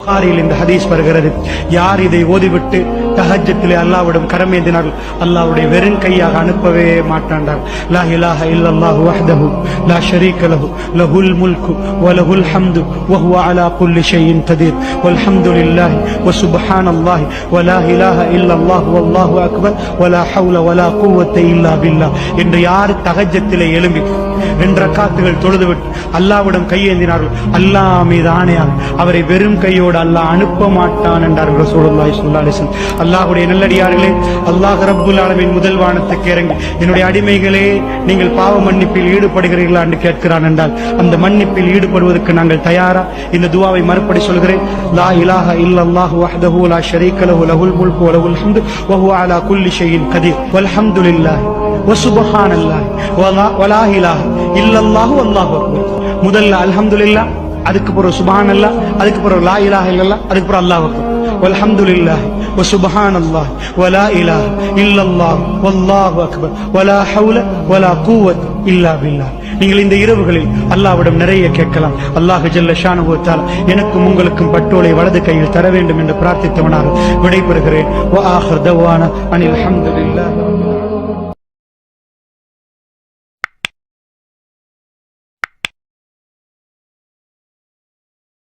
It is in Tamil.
புகாரியில் இந்த ஹதீஸ் வருகிறது. யார் இதை ஓதிவிட்டு தஹஜத்திலே அல்லாவிடம் கரமேந்தினார்கள் அல்லாவுடைய வெறும் கையாக அனுப்பவே மாட்டாண்டார். லா இலாஹ இல்லல்லாஹு வஹ்தஹு லா ஷரீக லஹு லஹுல் முல்கு வ லஹுல் ஹம்து வ ஹுவ அலா குல்லி ஷைஇன் கதீர் வல்ஹம்துலில்லாஹி வ சுப்ஹானல்லாஹி வ லா இலாஹ இல்லல்லாஹு வல்லாஹு அக்பர் வ லா ஹவுல வ லா குவத்த இல்லா பில்லாஹ் என்று யார் தஹஜத்திலே எழும்பி ரெண்டு ரக்காத்துகள் தொழுதுவிட்டு அல்லாவிடம் கையேந்தினார்கள்? அல்லாஹ் மீது ஆணையாக அவரை வெறும் கையோடு அல்லாஹ் அனுப்ப மாட்டான் என்றார்கள் ரசூலுல்லாஹி ஸல்லல்லாஹு அலைஹி வஸல்லம். அல்லாஹ்வுடைய நல்லடியார்களே அல்லாஹ் ரப்புல் ஆலமீன் முதல் வானத்துக்கு இறங்கி என்னுடைய அடிமைகளே நீங்கள் பாவ மன்னிப்பில் ஈடுபடுகிறீர்களா என்று கேட்கிறான் என்றால் அந்த மன்னிப்பில் ஈடுபடுவதற்கு நாங்கள் தயாரா? இந்த துவாவை மறுபடி சொல்கிறேன். லா இலாஹ இல்லல்லாஹு வஹ்தஹு லா ஷரீக லஹு லஹுல் முல்கு வ லஹுல் ஹம்து வ ஹுவ அலா குல்லி ஷைஇன் கதீர். வல்ஹம்துலில்லாஹி வசுபஹானல்லாஹி வலா வலா இலாஹ இல்லல்லாஹு வல்லாஹு அக்பர். முதல்ல அல்ஹம்துலில்லாஹ் அதுக்கு பிறகு சுபஹானல்லாஹ் அதுக்கு பிறகு லா இலாஹ இல்லல்லா அதுக்கு பிறகு அல்லாஹ் அக்பர் வல்ஹம்துலில்லாஹி வசுபஹானல்லாஹி வலா இலாஹ இல்லல்லாஹ் வல்லாஹு அக்பர். வலா ஹவுல வலா குவத் இல்லா பில்லாஹ். நீங்கள் இந்த இரவுகளில் அல்லாஹ்விடம் நிறைய கேட்கலாம். அல்லாஹ் ஜல்ல ஷானஹு எனக்கும் உங்களுக்கும் பட்டோலை வலது கையில் தர வேண்டும் என்று பிரார்த்தித்தவனாக விடைபெறுகிறேன். ஓ ஆஹிர் தவானா அனில் ஹம்துலில்லாஹி